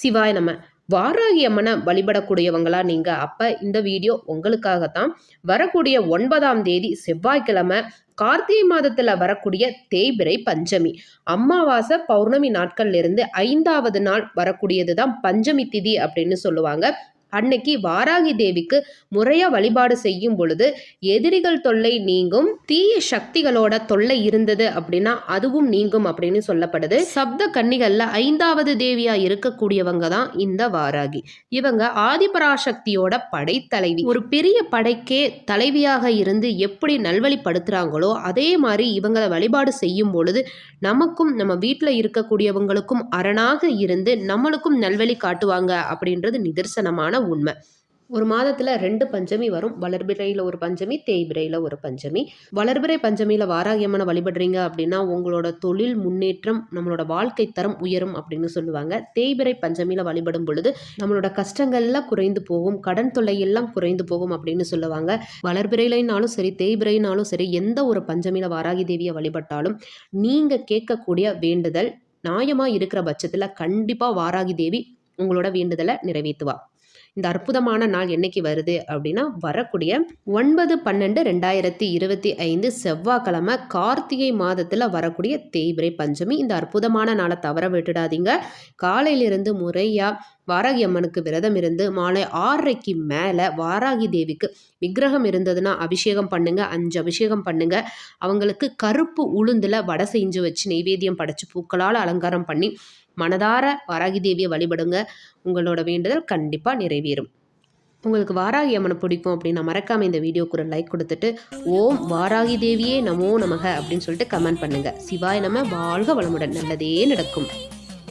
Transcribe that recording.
சிவாய் நம்ம வாராகி அம்மனை வழிபடக்கூடியவங்களா நீங்க. அப்ப இந்த வீடியோ உங்களுக்காகத்தான். வரக்கூடிய ஒன்பதாம் தேதி செவ்வாய்க்கிழமை கார்த்திகை மாதத்துல வரக்கூடிய தேய்பிரை பஞ்சமி. அமாவாசை பௌர்ணமி நாட்கள்ல இருந்து ஐந்தாவது நாள் வரக்கூடியது தான் பஞ்சமி திதி அப்படின்னு சொல்லுவாங்க. அன்னைக்கு வாராகி தேவிக்கு முறையா வழிபாடு செய்யும் பொழுது எதிரிகள் தொல்லை நீங்கும் தீய சக்திகளோட தொல்லை இருந்தது அப்படின்னா அதுவும் நீங்கும் அப்படின்னு சொல்லப்படுது. சப்த கன்னிகள்ல ஐந்தாவது தேவியா இருக்கக்கூடியவங்க தான் இந்த வாராகி. இவங்க ஆதிபராசக்தியோட படைத்தலைவி. ஒரு பெரிய படைக்கே தலைவியாக இருந்து எப்படி நல்வழிப்படுத்துறாங்களோ அதே மாதிரி இவங்களை வழிபாடு செய்யும் பொழுது நமக்கும் நம்ம வீட்டில் இருக்கக்கூடியவங்களுக்கும் அரணாக இருந்து நம்மளுக்கும் நல்வழி காட்டுவாங்க அப்படின்றது நிதர்சனமான உண்மை. ஒரு மாதத்தில் ரெண்டு பஞ்சமி வரும். வளர்பிறையில் ஒரு பஞ்சமி தேய்பிரையில் ஒரு பஞ்சமி. வளர்பிறை பஞ்சமியில் வாராகியம்மனை வழிபடுறீங்க அப்படின்னா உங்களோட தொழில் முன்னேற்றம் நம்மளோட வாழ்க்கை தரம் உயரும் அப்படின்னு சொல்லுவாங்க. தேய்பிரை பஞ்சமியில் வழிபடும் பொழுது நம்மளோட கஷ்டங்கள்லாம் குறைந்து போகும் கடன் தொல்லையெல்லாம் குறைந்து போகும் அப்படின்னு சொல்லுவாங்க. வளர்பிறையிலைனாலும் சரி தேய்பிரைனாலும் சரி எந்த ஒரு பஞ்சமியில் வாராகி தேவியை வழிபட்டாலும் நீங்கள் கேட்கக்கூடிய வேண்டுதல் நியாயமாக இருக்கிற பட்சத்தில் கண்டிப்பாக வாராகி தேவி உங்களோட வேண்டுதலை நிறைவேற்றுவா. இந்த அற்புதமான நாள் என்னைக்கு வருது அப்படின்னா வரக்கூடிய ஒன்பது பன்னெண்டு ரெண்டாயிரத்தி இருபத்தி ஐந்து செவ்வாய்க்கிழமை கார்த்திகை மாதத்தில் வரக்கூடிய தேய்பிரை பஞ்சமி. இந்த அற்புதமான நாளை தவற விட்டுடாதீங்க. காலையிலிருந்து முறையாக வாராகி அம்மனுக்கு விரதம் இருந்து மாலை ஆறரைக்கு மேலே வாராகி தேவிக்கு விக்கிரகம் இருந்ததுன்னா அபிஷேகம் பண்ணுங்க அஞ்சு அபிஷேகம் பண்ணுங்க. அவங்களுக்கு கருப்பு உளுந்தில் வடை செஞ்சு வச்சு நெய்வேத்தியம் படைச்சு பூக்களால் அலங்காரம் பண்ணி மனதார வாராகி தேவியை வழிபடுங்க. உங்களோட வேண்டுதல் கண்டிப்பாக நிறைவேறும். உங்களுக்கு வாராகி அம்மனை பிடிக்கும் அப்படின்னா மறக்காமல் இந்த வீடியோக்கு ஒரு லைக் கொடுத்துட்டு ஓம் வாராகி தேவியே நமோ நமக அப்படின்னு சொல்லிட்டு கமெண்ட் பண்ணுங்கள் சிவாய் நம்ம வாழ்க வளமுடன். நல்லதே நடக்கும்.